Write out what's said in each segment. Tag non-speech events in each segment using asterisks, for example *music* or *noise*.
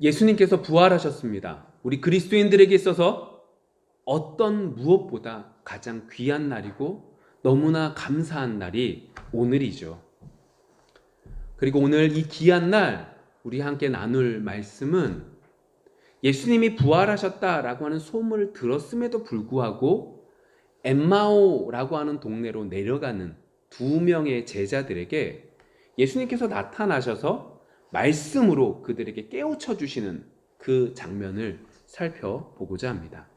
예수님께서 부활하셨습니다. 우리 그리스도인들에게 있어서 어떤 무엇보다 가장 귀한 날이고 너무나 감사한 날이 오늘이죠. 그리고 오늘 이 귀한 날 우리 함께 나눌 말씀은 예수님이 부활하셨다라고 하는 소문을 들었음에도 불구하고 엠마오라고 하는 동네로 내려가는 두 명의 제자들에게 예수님께서 나타나셔서 말씀으로 그들에게 깨우쳐 주시는 그 장면을 살펴보고자 합니다.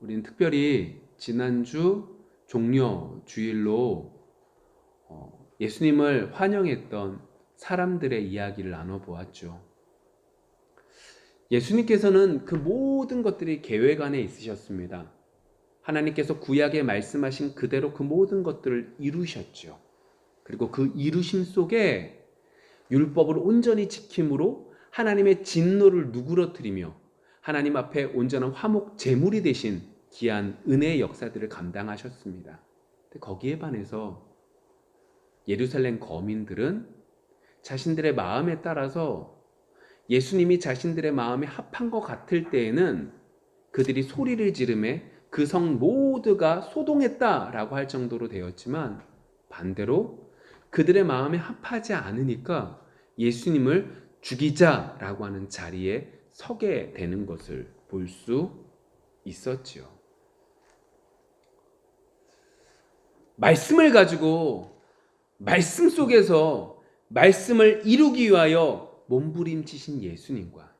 우리는 특별히 지난주 종려 주일로 어, 예수님을 환영했던 사람들의 이야기를 나눠보았죠. 예수님께서는 그 모든 것들이 계획 안에 있으셨습니다. 하나님께서 구약에 말씀하신 그대로 그 모든 것들을 이루셨죠. 그리고 그 이루심 속에 율법을 온전히 지킴으로 하나님의 진노를 누그러뜨리며 하나님 앞에 온전한 화목 제물이 되신 귀한 은혜의 역사들을 감당하셨습니다. 거기에 반해서 예루살렘 거민들은 자신들의 마음에 따라서 예수님이 자신들의 마음에 합한 것 같을 때에는 그들이 소리를 지르매 그 성 모두가 소동했다라고 할 정도로 되었지만 반대로 그들의 마음에 합하지 않으니까 예수님을 죽이자라고 하는 자리에 서게 되는 것을 볼 수 있었지요. 말씀을 가지고 말씀 속에서 말씀을 이루기 위하여 몸부림치신 예수님과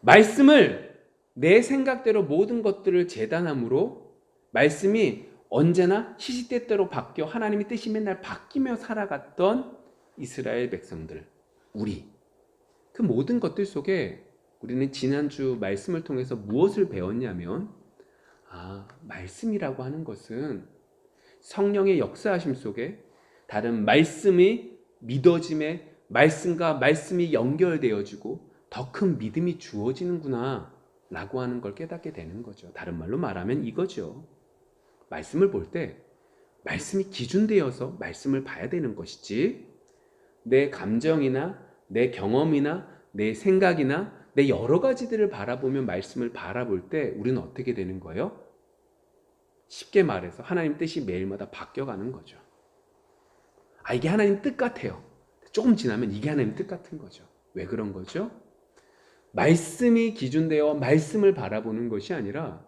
말씀을 내 생각대로 모든 것들을 재단함으로 말씀이 언제나 시시때때로 바뀌어 하나님의 뜻이 맨날 바뀌며 살아갔던 이스라엘 백성들, 우리 그 모든 것들 속에 우리는 지난주 말씀을 통해서 무엇을 배웠냐면 아, 말씀이라고 하는 것은 성령의 역사하심 속에 다른 말씀이 믿어짐에 말씀과 말씀이 연결되어지고 더 큰 믿음이 주어지는구나 라고 하는 걸 깨닫게 되는 거죠. 다른 말로 말하면 이거죠. 말씀을 볼 때 말씀이 기준되어서 말씀을 봐야 되는 것이지 내 감정이나 내 경험이나 내 생각이나 내 여러 가지들을 바라보면 말씀을 바라볼 때 우리는 어떻게 되는 거예요? 쉽게 말해서 하나님 뜻이 매일마다 바뀌어가는 거죠. 아, 이게 하나님 뜻 같아요. 조금 지나면 이게 하나님 뜻 같은 거죠. 왜 그런 거죠? 말씀이 기준되어 말씀을 바라보는 것이 아니라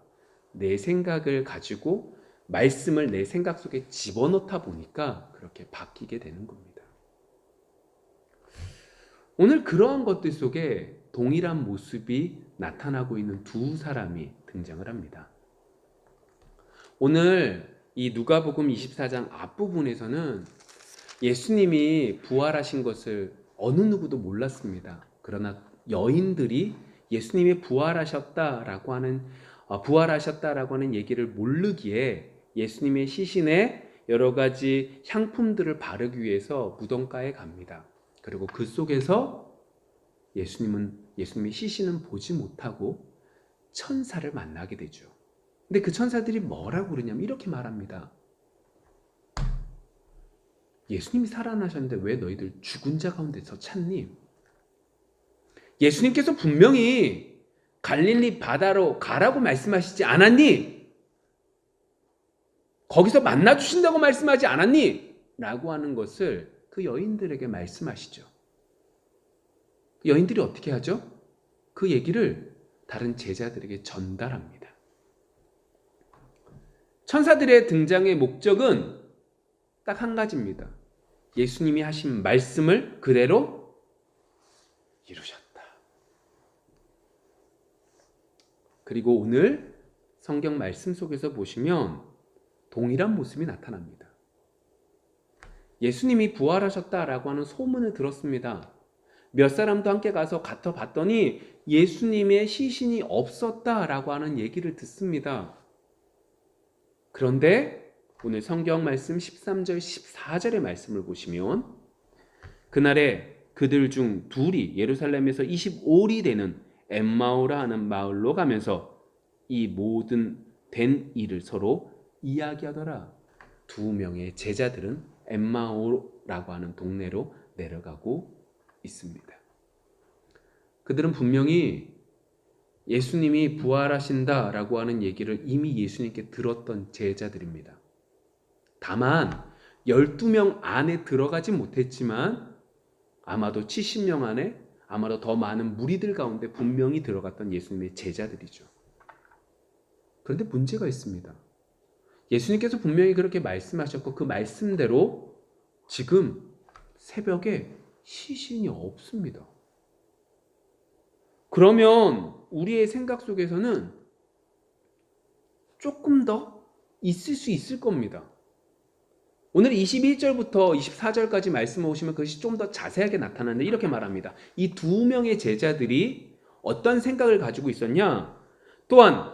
내 생각을 가지고 말씀을 내 생각 속에 집어넣다 보니까 그렇게 바뀌게 되는 겁니다. 오늘 그러한 것들 속에 동일한 모습이 나타나고 있는 두 사람이 등장을 합니다. 오늘 이 누가복음 24장 앞부분에서는 예수님이 부활하신 것을 어느 누구도 몰랐습니다. 그러나 여인들이 예수님이 부활하셨다라고 하는 어, 부활하셨다라고 하는 얘기를 모르기에 예수님의 시신에 여러 가지 향품들을 바르기 위해서 무덤가에 갑니다. 그리고 그 속에서 예수님은 예수님의 시신은 보지 못하고 천사를 만나게 되죠. 근데 그 천사들이 뭐라고 그러냐면 이렇게 말합니다. 예수님이 살아나셨는데 왜 너희들 죽은 자 가운데서 찾니? 예수님께서 분명히 갈릴리 바다로 가라고 말씀하시지 않았니? 거기서 만나 주신다고 말씀하지 않았니? 라고 하는 것을 그 여인들에게 말씀하시죠. 여인들이 어떻게 하죠? 그 얘기를 다른 제자들에게 전달합니다. 천사들의 등장의 목적은 딱 한 가지입니다. 예수님이 하신 말씀을 그대로 이루셨다. 그리고 오늘 성경 말씀 속에서 보시면 동일한 모습이 나타납니다. 예수님이 부활하셨다라고 하는 소문을 들었습니다. 몇 사람도 함께 가서 가터 봤더니 예수님의 시신이 없었다라고 하는 얘기를 듣습니다. 그런데 오늘 성경 말씀 13절 14절의 말씀을 보시면 그날에 그들 중 둘이 예루살렘에서 25리 되는 엠마오라 하는 마을로 가면서 이 모든 된 일을 서로 이야기하더라. 두 명의 제자들은 엠마오라고 하는 동네로 내려가고 있습니다. 그들은 분명히 예수님이 부활하신다라고 하는 얘기를 이미 예수님께 들었던 제자들입니다. 다만 12명 안에 들어가지 못했지만 아마도 70명 안에 아마도 더 많은 무리들 가운데 분명히 들어갔던 예수님의 제자들이죠. 그런데 문제가 있습니다. 예수님께서 분명히 그렇게 말씀하셨고 그 말씀대로 지금 새벽에 시신이 없습니다. 그러면 우리의 생각 속에서는 조금 더 있을 수 있을 겁니다. 오늘 21절부터 24절까지 말씀 오시면 그것이 좀 더 자세하게 나타나는데 이렇게 말합니다. 이 두 명의 제자들이 어떤 생각을 가지고 있었냐? 또한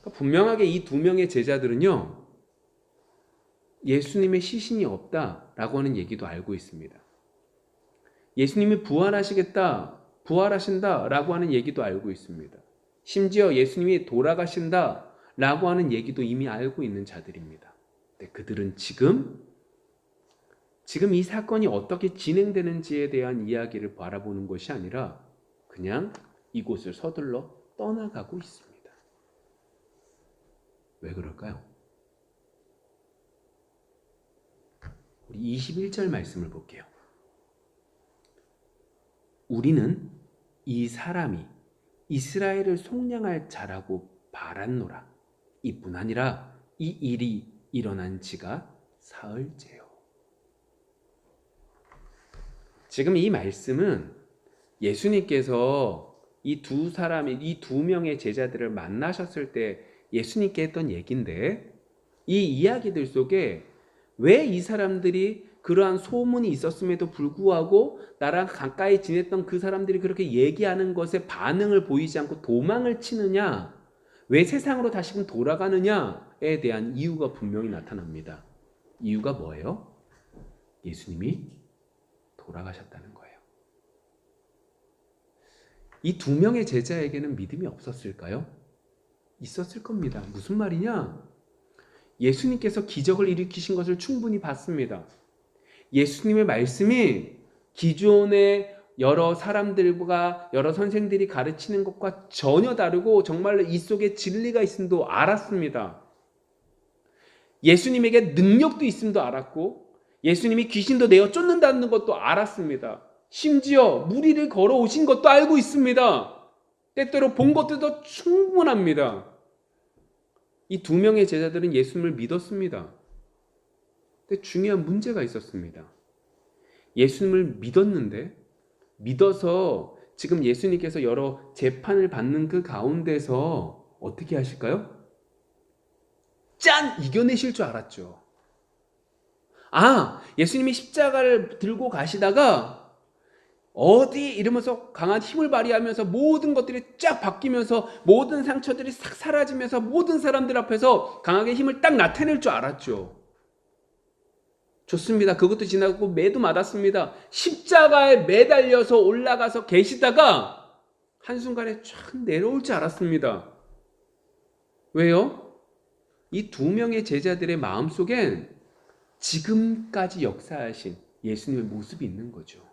그러니까 분명하게 이 두 명의 제자들은요 예수님의 시신이 없다라고 하는 얘기도 알고 있습니다. 예수님이 부활하시겠다, 부활하신다라고 하는 얘기도 알고 있습니다. 심지어 예수님이 돌아가신다라고 하는 얘기도 이미 알고 있는 자들입니다. 그들은 지금 지금 이 사건이 어떻게 진행되는지에 대한 이야기를 바라보는 것이 아니라 그냥 이곳을 서둘러 떠나가고 있습니다. 왜 그럴까요? 우리 21절 말씀을 볼게요. 우리는 이 사람이 이스라엘을 속량할 자라고 바랐노라. 이뿐 아니라 이 일이 일어난 지가 사흘째요. 지금 이 말씀은 예수님께서 이 두 사람이 이 두 명의 제자들을 만나셨을 때 예수님께 했던 얘기인데 이 이야기들 속에 왜 이 사람들이 그러한 소문이 있었음에도 불구하고 나랑 가까이 지냈던 그 사람들이 그렇게 얘기하는 것에 반응을 보이지 않고 도망을 치느냐? 왜 세상으로 다시금 돌아가느냐에 대한 이유가 분명히 나타납니다. 이유가 뭐예요? 예수님이 돌아가셨다는 거예요. 이 두 명의 제자에게는 믿음이 없었을까요? 있었을 겁니다. 무슨 말이냐? 예수님께서 기적을 일으키신 것을 충분히 봤습니다. 예수님의 말씀이 기존의 여러 사람들과 여러 선생들이 가르치는 것과 전혀 다르고 정말로 이 속에 진리가 있음도 알았습니다. 예수님에게 능력도 있음도 알았고 예수님이 귀신도 내어 쫓는다는 것도 알았습니다. 심지어 무리를 걸어오신 것도 알고 있습니다. 때때로 본 것들도 충분합니다. 이 두 명의 제자들은 예수님을 믿었습니다. 근데 중요한 문제가 있었습니다. 예수님을 믿었는데 믿어서 지금 예수님께서 여러 재판을 받는 그 가운데서 어떻게 하실까요? 짠! 이겨내실 줄 알았죠. 아, 예수님이 십자가를 들고 가시다가 어디 이러면서 강한 힘을 발휘하면서 모든 것들이 쫙 바뀌면서 모든 상처들이 싹 사라지면서 모든 사람들 앞에서 강하게 힘을 딱 나타낼 줄 알았죠. 좋습니다. 그것도 지나고 매도 맞았습니다. 십자가에 매달려서 올라가서 계시다가 한순간에 쫙 내려올 줄 알았습니다. 왜요? 이 두 명의 제자들의 마음속엔 지금까지 역사하신 예수님의 모습이 있는 거죠.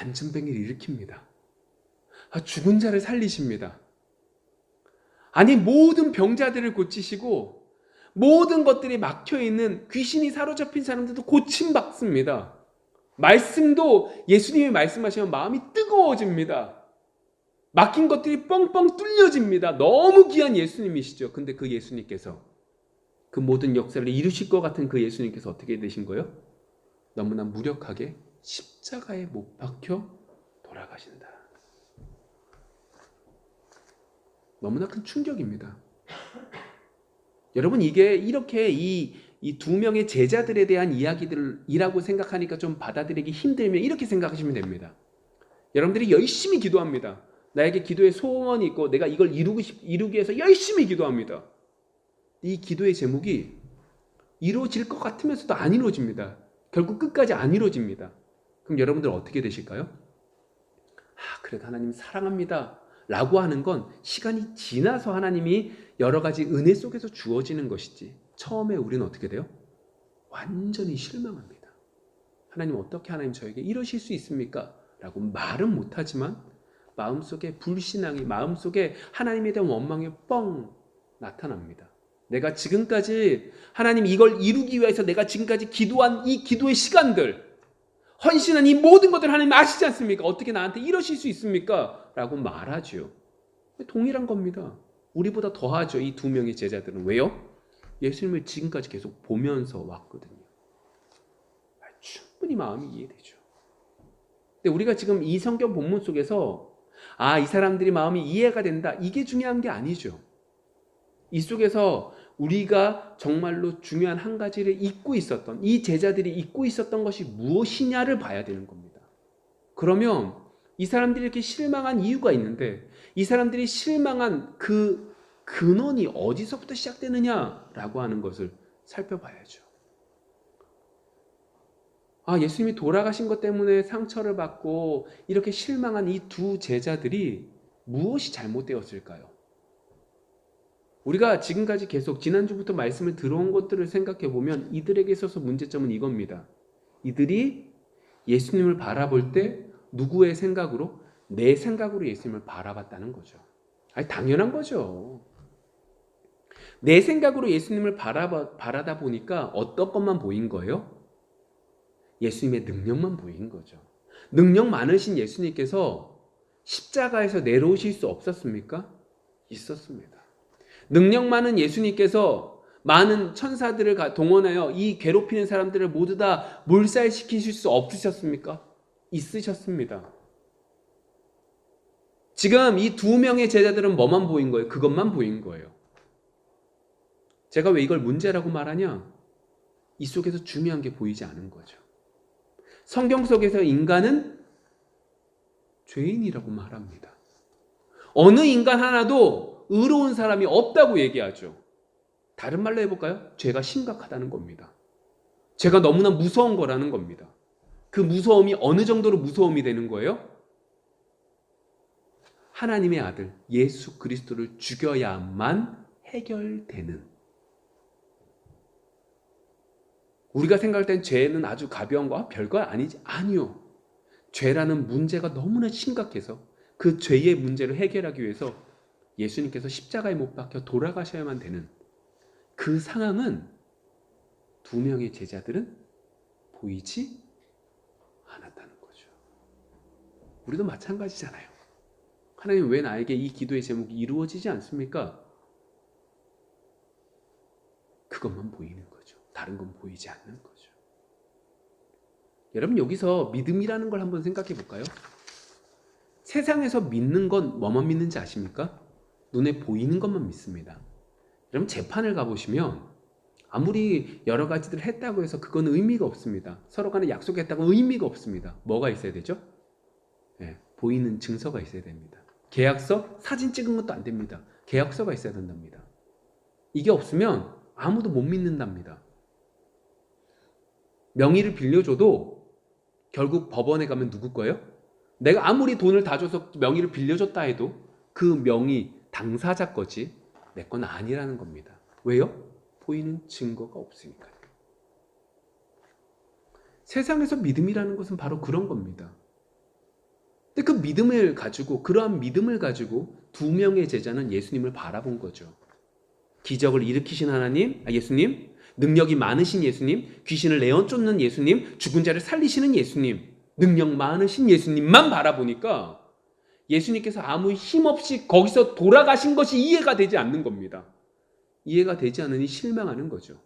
안전병을 일으킵니다. 아, 죽은 자를 살리십니다. 아니, 모든 병자들을 고치시고 모든 것들이 막혀 있는 귀신이 사로잡힌 사람들도 고침받습니다. 말씀도 예수님이 말씀하시면 마음이 뜨거워집니다. 막힌 것들이 뻥뻥 뚫려집니다. 너무 귀한 예수님이시죠. 근데 그 예수님께서 그 모든 역사를 이루실 것 같은 그 예수님께서 어떻게 되신 거예요? 너무나 무력하게 십자가에 못 박혀 돌아가신다. 너무나 큰 충격입니다. 여러분 이게 이렇게 이 이 두 명의 제자들에 대한 이야기들이라고 생각하니까 좀 받아들이기 힘들면 이렇게 생각하시면 됩니다. 여러분들이 열심히 기도합니다. 나에게 기도의 소원이 있고 내가 이걸 이루고 싶, 이루기 위해서 열심히 기도합니다. 이 기도의 제목이 이루어질 것 같으면서도 안 이루어집니다. 결국 끝까지 안 이루어집니다. 그럼 여러분들 어떻게 되실까요? 아, 그래도 하나님 사랑합니다. 라고 하는 건 시간이 지나서 하나님이 여러 가지 은혜 속에서 주어지는 것이지. 처음에 우리는 어떻게 돼요? 완전히 실망합니다. 하나님 어떻게 하나님 저에게 이러실 수 있습니까? 라고 말은 못하지만 마음속에 불신앙이 마음속에 하나님에 대한 원망이 뻥 나타납니다. 내가 지금까지 하나님 이걸 이루기 위해서 내가 지금까지 기도한 이 기도의 시간들 헌신한 이 모든 것들 하나님 아시지 않습니까? 어떻게 나한테 이러실 수 있습니까? 라고 말하죠. 동일한 겁니다. 우리보다 더하죠. 이 두 명의 제자들은 왜요? 예수님을 지금까지 계속 보면서 왔거든요. 아, 충분히 마음이 이해되죠. 근데 우리가 지금 이 성경 본문 속에서 아, 이 사람들이 마음이 이해가 된다. 이게 중요한 게 아니죠. 이 속에서 우리가 정말로 중요한 한 가지를 잊고 있었던 이 제자들이 잊고 있었던 것이 무엇이냐를 봐야 되는 겁니다. 그러면 이 사람들이 이렇게 실망한 이유가 있는데 이 사람들이 실망한 그 근원이 어디서부터 시작되느냐라고 하는 것을 살펴봐야죠. 아, 예수님이 돌아가신 것 때문에 상처를 받고 이렇게 실망한 이 두 제자들이 무엇이 잘못되었을까요? 우리가 지금까지 계속 지난주부터 말씀을 들어온 것들을 생각해 보면 이들에게 있어서 문제점은 이겁니다. 이들이 예수님을 바라볼 때 누구의 생각으로? 내 생각으로 예수님을 바라봤다는 거죠. 아니, 당연한 거죠. 내 생각으로 예수님을 바라봐, 바라다 보니까 어떤 것만 보인 거예요? 예수님의 능력만 보인 거죠. 능력 많으신 예수님께서 십자가에서 내려오실 수 없었습니까? 있었습니다. 능력 많은 예수님께서 많은 천사들을 동원하여 이 괴롭히는 사람들을 모두 다 몰살시키실 수 없으셨습니까? 있으셨습니다. 지금 이 두 명의 제자들은 뭐만 보인 거예요? 그것만 보인 거예요. 제가 왜 이걸 문제라고 말하냐? 이 속에서 중요한 게 보이지 않은 거죠. 성경 속에서 인간은 죄인이라고 말합니다. 어느 인간 하나도 의로운 사람이 없다고 얘기하죠. 다른 말로 해볼까요? 죄가 심각하다는 겁니다. 죄가 너무나 무서운 거라는 겁니다. 그 무서움이 어느 정도로 무서움이 되는 거예요? 하나님의 아들 예수 그리스도를 죽여야만 해결되는 우리가 생각할 땐 죄는 아주 가벼운 거 별거 아니지 아니요 죄라는 문제가 너무나 심각해서 그 죄의 문제를 해결하기 위해서 예수님께서 십자가에 못 박혀 돌아가셔야만 되는 그 상황은 두 명의 제자들은 보이지 않았다는 거죠. 우리도 마찬가지잖아요. 하나님 왜 나에게 이 기도의 제목이 이루어지지 않습니까? 그것만 보이는 거죠. 다른 건 보이지 않는 거죠. 여러분 여기서 믿음이라는 걸 한번 생각해 볼까요? 세상에서 믿는 건 뭐만 믿는지 아십니까? 눈에 보이는 것만 믿습니다. 여러분 재판을 가보시면 아무리 여러 가지들 했다고 해서 그건 의미가 없습니다. 서로 간에 약속했다고 의미가 없습니다. 뭐가 있어야 되죠? 네, 보이는 증서가 있어야 됩니다. 계약서 사진 찍은 것도 안 됩니다. 계약서가 있어야 된답니다. 이게 없으면 아무도 못 믿는답니다. 명의를 빌려줘도 결국 법원에 가면 누구 거예요? 내가 아무리 돈을 다 줘서 명의를 빌려줬다 해도 그 명의 당사자 거지 내 건 아니라는 겁니다. 왜요? 보이는 증거가 없으니까요. 세상에서 믿음이라는 것은 바로 그런 겁니다. 근데 그 믿음을 가지고 그러한 믿음을 가지고 두 명의 제자는 예수님을 바라본 거죠. 기적을 일으키신 하나님, 아, 예수님, 능력이 많으신 예수님, 귀신을 내어 쫓는 예수님, 죽은 자를 살리시는 예수님, 능력 많으신 예수님만 바라보니까 예수님께서 아무 힘 없이 거기서 돌아가신 것이 이해가 되지 않는 겁니다. 이해가 되지 않으니 실망하는 거죠.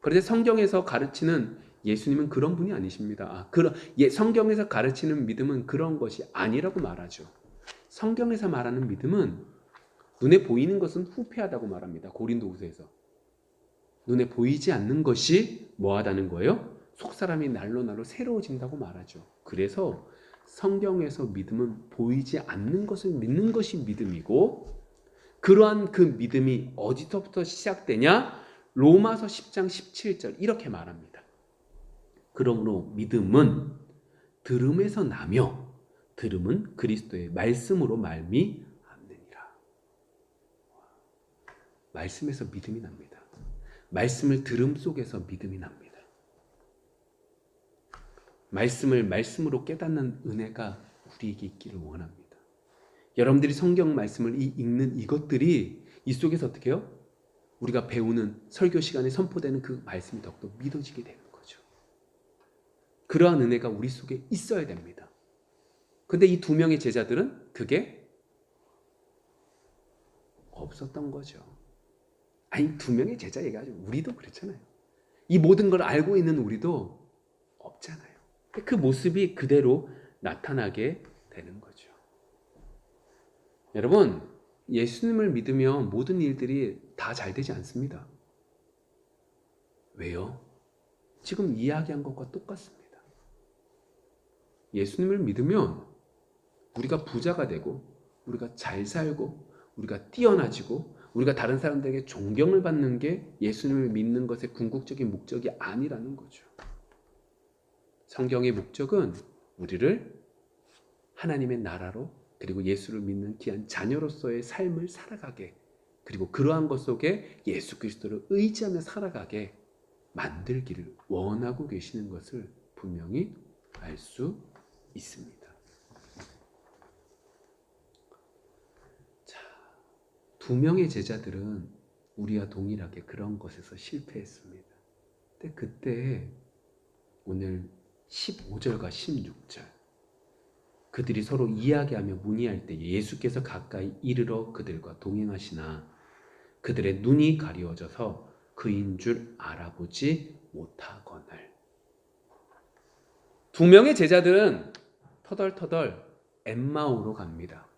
그런데 성경에서 가르치는 예수님은 그런 분이 아니십니다. 아, 그런 예, 성경에서 가르치는 믿음은 그런 것이 아니라고 말하죠. 성경에서 말하는 믿음은 눈에 보이는 것은 후패하다고 말합니다. 고린도후서에서 눈에 보이지 않는 것이 뭐하다는 거예요? 속 사람이 날로 날로 새로워진다고 말하죠. 그래서 성경에서 믿음은 보이지 않는 것을 믿는 것이 믿음이고 그러한 그 믿음이 어디서부터 시작되냐? 로마서 10장 17절 이렇게 말합니다. 그러므로 믿음은 들음에서 나며 들음은 그리스도의 말씀으로 말미암느니라. 말씀에서 믿음이 납니다. 말씀을 들음 속에서 믿음이 납니다. 말씀을 말씀으로 깨닫는 은혜가 우리에게 있기를 원합니다. 여러분들이 성경 말씀을 이- 읽는 이것들이 이 속에서 어떻게 해요? 우리가 배우는 설교 시간에 선포되는 그 말씀이 더욱더 믿어지게 되는 거죠. 그러한 은혜가 우리 속에 있어야 됩니다. 근데 이 두 명의 제자들은 그게 없었던 거죠. 아니, 두 명의 제자 얘기하죠. 우리도 그렇잖아요. 이 모든 걸 알고 있는 우리도 없잖아요. 그 모습이 그대로 나타나게 되는 거죠. 여러분, 예수님을 믿으면 모든 일들이 다 잘 되지 않습니다. 왜요? 지금 이야기한 것과 똑같습니다. 예수님을 믿으면 우리가 부자가 되고, 우리가 잘 살고, 우리가 뛰어나지고, 우리가 다른 사람들에게 존경을 받는 게 예수님을 믿는 것의 궁극적인 목적이 아니라는 거죠. 성경의 목적은 우리를 하나님의 나라로 그리고 예수를 믿는 귀한 자녀로서의 삶을 살아가게 그리고 그러한 것 속에 예수 그리스도를 의지하며 살아가게 만들기를 원하고 계시는 것을 분명히 알 수 있습니다. 자, 두 명의 제자들은 우리와 동일하게 그런 것에서 실패했습니다. 근데 그때 오늘 15절과 16절 그들이 서로 이야기하며 문의할 때 예수께서 가까이 이르러 그들과 동행하시나 그들의 눈이 가리워져서 그인 줄 알아보지 못하거늘 두 명의 제자들은 터덜터덜 엠마오로 갑니다.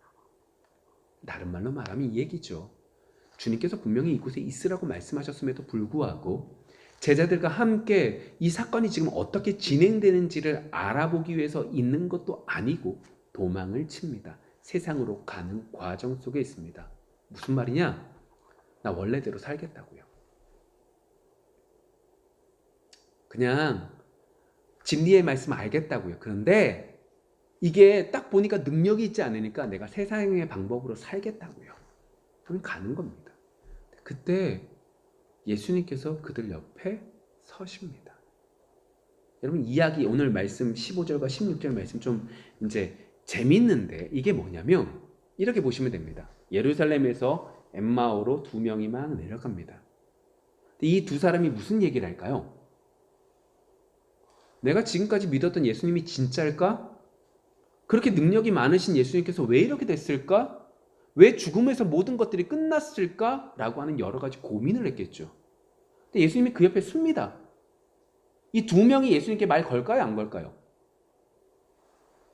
다른 말로 말하면 이 얘기죠. 주님께서 분명히 이곳에 있으라고 말씀하셨음에도 불구하고 제자들과 함께 이 사건이 지금 어떻게 진행되는지를 알아보기 위해서 있는 것도 아니고 도망을 칩니다. 세상으로 가는 과정 속에 있습니다. 무슨 말이냐? 나 원래대로 살겠다고요. 그냥 진리의 말씀 알겠다고요. 그런데 이게 딱 보니까 능력이 있지 않으니까 내가 세상의 방법으로 살겠다고요. 그럼 가는 겁니다. 그때 예수님께서 그들 옆에 서십니다. 여러분 이야기 오늘 말씀 15절과 16절 말씀 좀 이제 재밌는데 이게 뭐냐면 이렇게 보시면 됩니다. 예루살렘에서 엠마오로 두 명이 막 내려갑니다. 이 두 사람이 무슨 얘기를 할까요? 내가 지금까지 믿었던 예수님이 진짜일까? 그렇게 능력이 많으신 예수님께서 왜 이렇게 됐을까? 왜 죽음에서 모든 것들이 끝났을까? 라고 하는 여러 가지 고민을 했겠죠. 근데 예수님이 그 옆에 씁니다. 이 두 명이 예수님께 말 걸까요? 안 걸까요?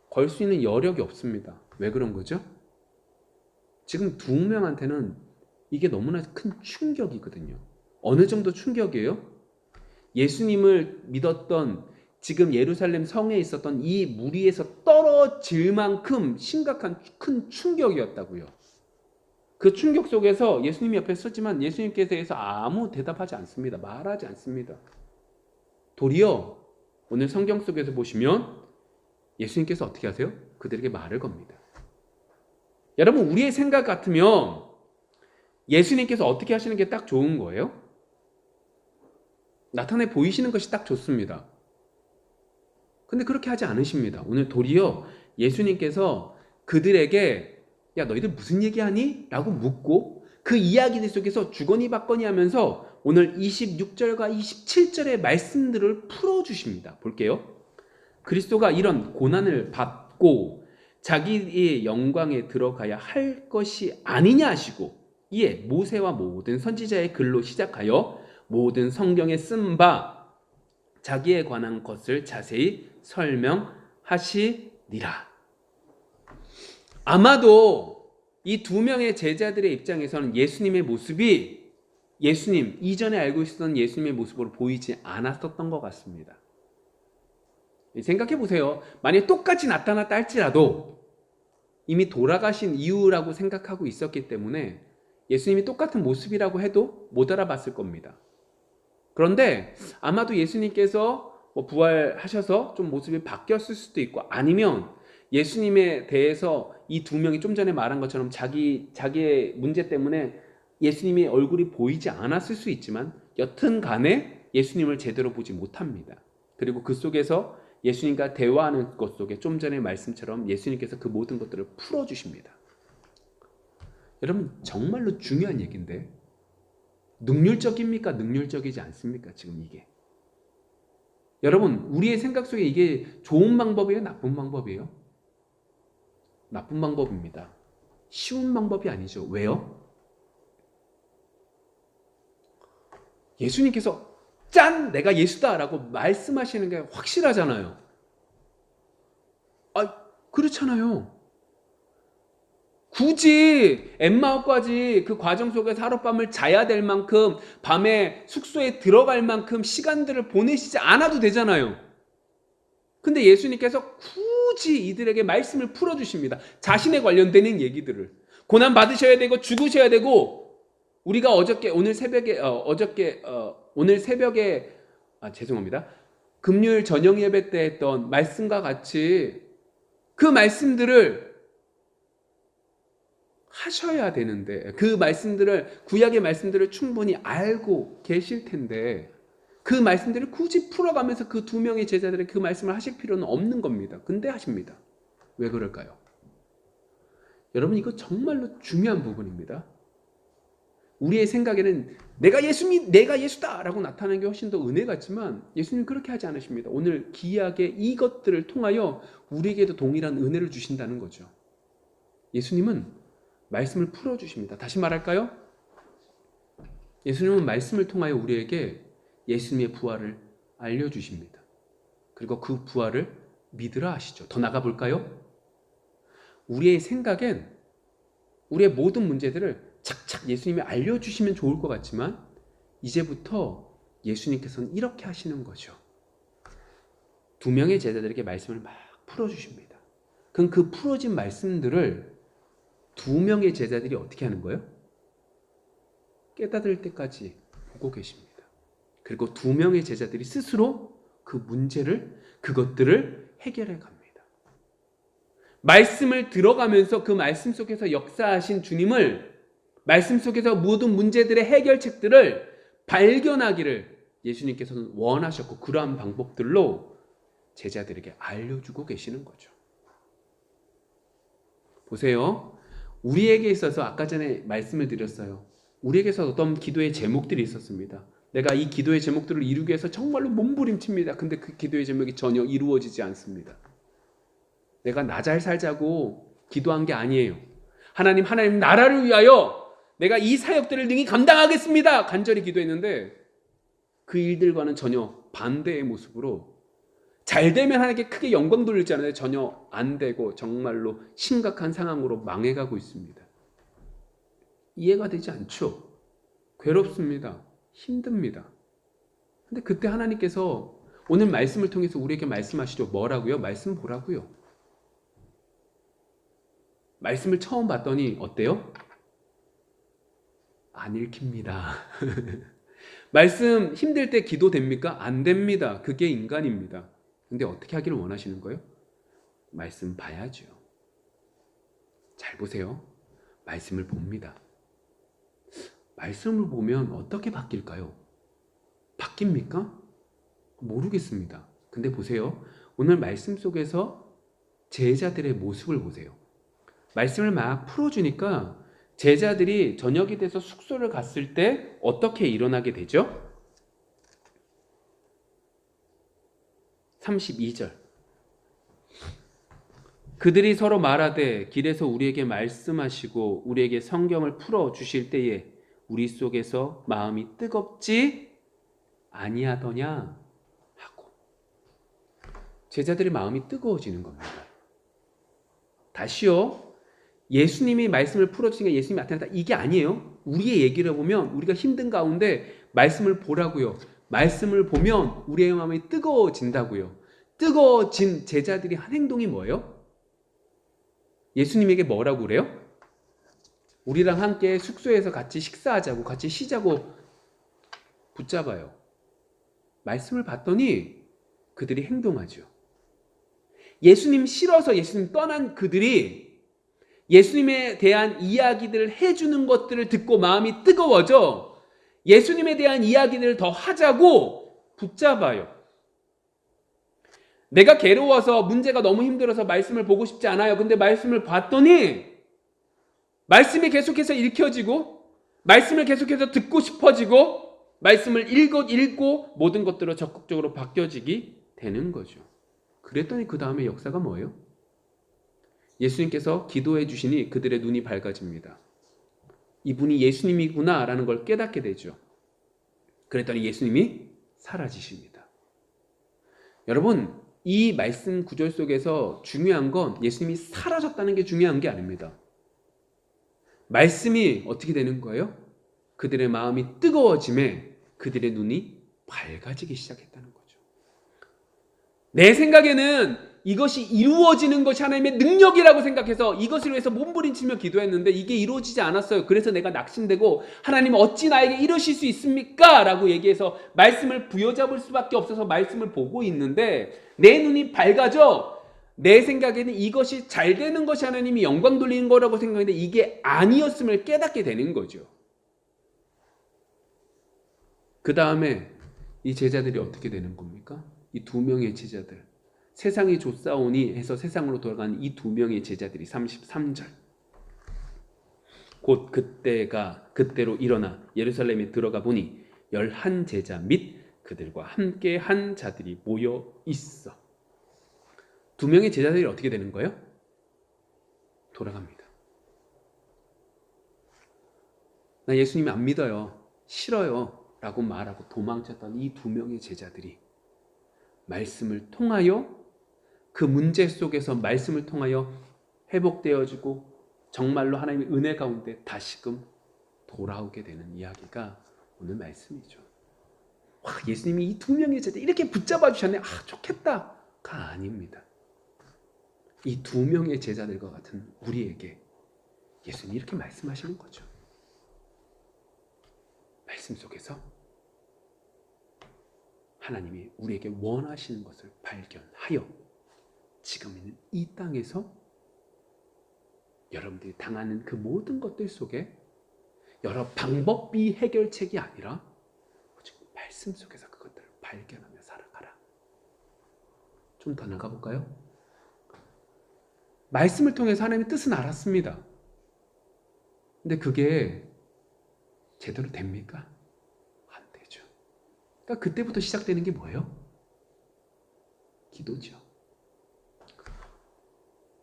걸 수 있는 여력이 없습니다. 왜 그런 거죠? 지금 두 명한테는 이게 너무나 큰 충격이거든요. 어느 정도 충격이에요? 예수님을 믿었던 지금 예루살렘 성에 있었던 이 무리에서 떨어질 만큼 심각한 큰 충격이었다고요. 그 충격 속에서 예수님이 옆에 서지만 예수님께서 아무 대답하지 않습니다. 말하지 않습니다. 도리어 오늘 성경 속에서 보시면 예수님께서 어떻게 하세요? 그들에게 말을 겁니다. 여러분 우리의 생각 같으면 예수님께서 어떻게 하시는 게 딱 좋은 거예요? 나타내 보이시는 것이 딱 좋습니다. 근데 그렇게 하지 않으십니다. 오늘 도리어 예수님께서 그들에게 야 너희들 무슨 얘기하니? 라고 묻고 그 이야기들 속에서 주거니 받거니 하면서 오늘 26절과 27절의 말씀들을 풀어주십니다. 볼게요. 그리스도가 이런 고난을 받고 자기의 영광에 들어가야 할 것이 아니냐 하시고 이에 모세와 모든 선지자의 글로 시작하여 모든 성경에 쓴 바 자기에 관한 것을 자세히 설명하시니라. 아마도 이 두 명의 제자들의 입장에서는 예수님의 모습이 예수님 이전에 알고 있었던 예수님의 모습으로 보이지 않았었던 것 같습니다. 생각해 보세요. 만약 똑같이 나타났다 할지라도 이미 돌아가신 이유라고 생각하고 있었기 때문에 예수님이 똑같은 모습이라고 해도 못 알아봤을 겁니다. 그런데 아마도 예수님께서 뭐 부활하셔서 좀 모습이 바뀌었을 수도 있고 아니면 예수님에 대해서 이 두 명이 좀 전에 말한 것처럼 자기 자기의 문제 때문에 예수님의 얼굴이 보이지 않았을 수 있지만 여튼 간에 예수님을 제대로 보지 못합니다. 그리고 그 속에서 예수님과 대화하는 것 속에 좀 전에 말씀처럼 예수님께서 그 모든 것들을 풀어 주십니다. 여러분 정말로 중요한 얘기인데 능률적입니까? 능률적이지 않습니까? 지금 이게. 여러분, 우리의 생각 속에 이게 좋은 방법이에요? 나쁜 방법이에요? 나쁜 방법입니다. 쉬운 방법이 아니죠. 왜요? 예수님께서 짠! 내가 예수다 라고 말씀하시는 게 확실하잖아요. 아, 그렇잖아요. 굳이 엠마오까지 그 과정 속에서 하룻밤을 자야 될 만큼 밤에 숙소에 들어갈 만큼 시간들을 보내시지 않아도 되잖아요. 근데 예수님께서 굳이 이들에게 말씀을 풀어주십니다. 자신에 관련되는 얘기들을. 고난 받으셔야 되고 죽으셔야 되고 우리가 어저께 오늘 새벽에 어, 저께 어, 오늘 새벽에 아 죄송합니다. 금요일 저녁 예배 때 했던 말씀과 같이 그 말씀들을 하셔야 되는데 그 말씀들을 구약의 말씀들을 충분히 알고 계실 텐데 그 말씀들을 굳이 풀어가면서 그 두 명의 제자들의 그 말씀을 하실 필요는 없는 겁니다. 근데 하십니다. 왜 그럴까요? 여러분 이거 정말로 중요한 부분입니다. 우리의 생각에는 내가 예수님, 내가 예수다라고 나타나는 게 훨씬 더 은혜 같지만 예수님 그렇게 하지 않으십니다. 오늘 기이하게 이것들을 통하여 우리에게도 동일한 은혜를 주신다는 거죠. 예수님은 말씀을 풀어 주십니다. 다시 말할까요? 예수님은 말씀을 통하여 우리에게 예수님의 부활을 알려 주십니다. 그리고 그 부활을 믿으라 하시죠. 더 나가 볼까요? 우리의 생각엔 우리의 모든 문제들을 착착 예수님이 알려주시면 좋을 것 같지만 이제부터 예수님께서는 이렇게 하시는 거죠. 두 명의 제자들에게 말씀을 막 풀어주십니다. 그럼 그 풀어진 말씀들을 두 명의 제자들이 어떻게 하는 거예요? 깨닫을 때까지 보고 계십니다. 그리고 두 명의 제자들이 스스로 그 문제를, 그것들을 해결해 갑니다. 말씀을 들어가면서 그 말씀 속에서 역사하신 주님을 말씀 속에서 모든 문제들의 해결책들을 발견하기를 예수님께서는 원하셨고 그러한 방법들로 제자들에게 알려주고 계시는 거죠. 보세요. 우리에게 있어서 아까 전에 말씀을 드렸어요. 우리에게서 어떤 기도의 제목들이 있었습니다. 내가 이 기도의 제목들을 이루기 위해서 정말로 몸부림칩니다. 근데 그 기도의 제목이 전혀 이루어지지 않습니다. 내가 나 잘 살자고 기도한 게 아니에요. 하나님, 하나님 나라를 위하여 내가 이 사역들을 능히 감당하겠습니다. 간절히 기도했는데 그 일들과는 전혀 반대의 모습으로 잘 되면 하나님께 크게 영광 돌리지 않는데 전혀 안 되고 정말로 심각한 상황으로 망해가고 있습니다. 이해가 되지 않죠? 괴롭습니다. 힘듭니다. 근데 그때 하나님께서 오늘 말씀을 통해서 우리에게 말씀하시죠. 뭐라고요? 말씀 보라고요. 말씀을 처음 봤더니 어때요? 안 읽힙니다. *laughs* 말씀 힘들 때 기도 됩니까? 안 됩니다. 그게 인간입니다. 근데 어떻게 하기를 원하시는 거예요? 말씀 봐야죠. 잘 보세요. 말씀을 봅니다. 말씀을 보면 어떻게 바뀔까요? 바뀝니까? 모르겠습니다. 근데 보세요. 오늘 말씀 속에서 제자들의 모습을 보세요. 말씀을 막 풀어주니까 제자들이 저녁이 돼서 숙소를 갔을 때 어떻게 일어나게 되죠? 32절. 그들이 서로 말하되 길에서 우리에게 말씀하시고 우리에게 성경을 풀어 주실 때에 우리 속에서 마음이 뜨겁지 아니하더냐 하고 제자들의 마음이 뜨거워지는 겁니다. 다시요. 예수님이 말씀을 풀어주시니까 예수님이 나타났다. 이게 아니에요. 우리의 얘기를 보면 우리가 힘든 가운데 말씀을 보라고요. 말씀을 보면 우리의 마음이 뜨거워진다고요. 뜨거워진 제자들이 한 행동이 뭐예요? 예수님에게 뭐라고 그래요? 우리랑 함께 숙소에서 같이 식사하자고 같이 쉬자고 붙잡아요. 말씀을 봤더니 그들이 행동하죠. 예수님 싫어서 예수님 떠난 그들이 예수님에 대한 이야기들을 해주는 것들을 듣고 마음이 뜨거워져 예수님에 대한 이야기들을 더 하자고 붙잡아요. 내가 괴로워서 문제가 너무 힘들어서 말씀을 보고 싶지 않아요. 근데 말씀을 봤더니 말씀이 계속해서 읽혀지고 말씀을 계속해서 듣고 싶어지고 말씀을 읽고 읽고 모든 것들로 적극적으로 바뀌어지기 되는 거죠. 그랬더니 그 다음에 역사가 뭐예요? 예수님께서 기도해 주시니 그들의 눈이 밝아집니다. 이분이 예수님이구나라는 걸 깨닫게 되죠. 그랬더니 예수님이 사라지십니다. 여러분, 이 말씀 구절 속에서 중요한 건 예수님이 사라졌다는 게 중요한 게 아닙니다. 말씀이 어떻게 되는 거예요? 그들의 마음이 뜨거워짐에 그들의 눈이 밝아지기 시작했다는 거죠. 내 생각에는 이것이 이루어지는 것이 하나님의 능력이라고 생각해서 이것을 위해서 몸부림치며 기도했는데 이게 이루어지지 않았어요. 그래서 내가 낙심되고 하나님 어찌 나에게 이러실 수 있습니까? 라고 얘기해서 말씀을 부여잡을 수밖에 없어서 말씀을 보고 있는데 내 눈이 밝아져 내 생각에는 이것이 잘 되는 것이 하나님이 영광 돌리는 거라고 생각했는데 이게 아니었음을 깨닫게 되는 거죠. 그 다음에 이 제자들이 어떻게 되는 겁니까? 이 두 명의 제자들. 세상이 좁사오니 해서 세상으로 돌아가는 이두 명의 제자들이 33절. 곧 그때가 그때로 일어나 예루살렘에 들어가 보니 열한 제자 및 그들과 함께 한 자들이 모여 있어. 두 명의 제자들이 어떻게 되는 거예요? 돌아갑니다. 나 예수님 안 믿어요. 싫어요. 라고 말하고 도망쳤던 이 두 명의 제자들이 말씀을 통하여 그 문제 속에서 말씀을 통하여 회복되어지고 정말로 하나님의 은혜 가운데 다시금 돌아오게 되는 이야기가 오늘 말씀이죠. 와, 예수님이 이 두 명의 제자 이렇게 붙잡아 주셨네. 아, 좋겠다가 아닙니다. 이 두 명의 제자들과 같은 우리에게 예수님이 이렇게 말씀하시는 거죠. 말씀 속에서 하나님이 우리에게 원하시는 것을 발견하여 지금 있는 이 땅에서 여러분들이 당하는 그 모든 것들 속에 여러 방법비 해결책이 아니라 오직 말씀 속에서 그것들을 발견하며 살아가라. 좀 더 나가 볼까요? 말씀을 통해서 하나님의 뜻은 알았습니다. 근데 그게 제대로 됩니까? 안 되죠. 그러니까 그때부터 시작되는 게 뭐예요? 기도죠.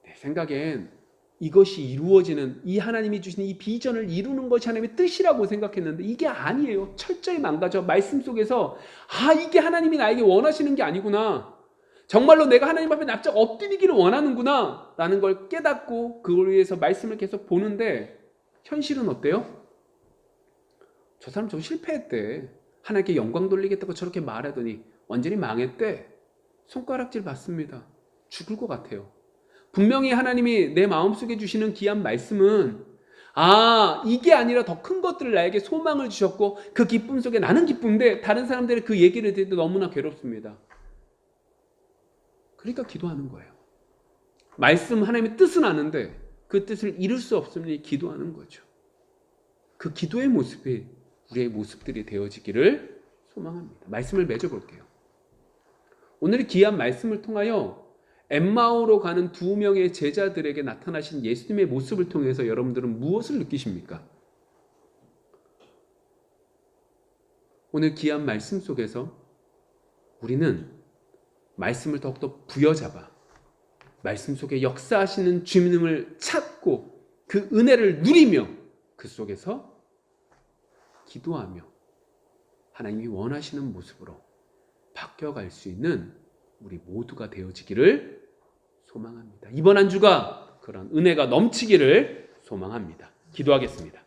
내 생각엔 이것이 이루어지는 이 하나님이 주신 이 비전을 이루는 것이 하나님의 뜻이라고 생각했는데 이게 아니에요. 철저히 망가져. 말씀 속에서 아 이게 하나님이 나에게 원하시는 게 아니구나. 정말로 내가 하나님 앞에 납작 엎드리기를 원하는구나. 라는 걸 깨닫고 그걸 위해서 말씀을 계속 보는데 현실은 어때요? 저 사람 저거 실패했대. 하나님께 영광 돌리겠다고 저렇게 말하더니 완전히 망했대. 손가락질 받습니다. 죽을 것 같아요. 분명히 하나님이 내 마음속에 주시는 귀한 말씀은 아, 이게 아니라 더 큰 것들을 나에게 소망을 주셨고 그 기쁨 속에 나는 기쁜데 다른 사람들의 그 얘기를 듣도 너무나 괴롭습니다. 그러니까 기도하는 거예요. 말씀 하나님의 뜻은 아는데 그 뜻을 이룰 수 없으니 기도하는 거죠. 그 기도의 모습이 우리의 모습들이 되어지기를 소망합니다. 말씀을 맺어 볼게요. 오늘 귀한 말씀을 통하여 엠마오로 가는 두 명의 제자들에게 나타나신 예수님의 모습을 통해서 여러분들은 무엇을 느끼십니까? 오늘 귀한 말씀 속에서 우리는 말씀을 더욱더 부여잡아 말씀 속에 역사하시는 주님을 찾고 그 은혜를 누리며 그 속에서 기도하며 하나님이 원하시는 모습으로 바뀌어갈 수 있는 우리 모두가 되어지기를 소망합니다. 이번 한 주가 그런 은혜가 넘치기를 소망합니다. 기도하겠습니다.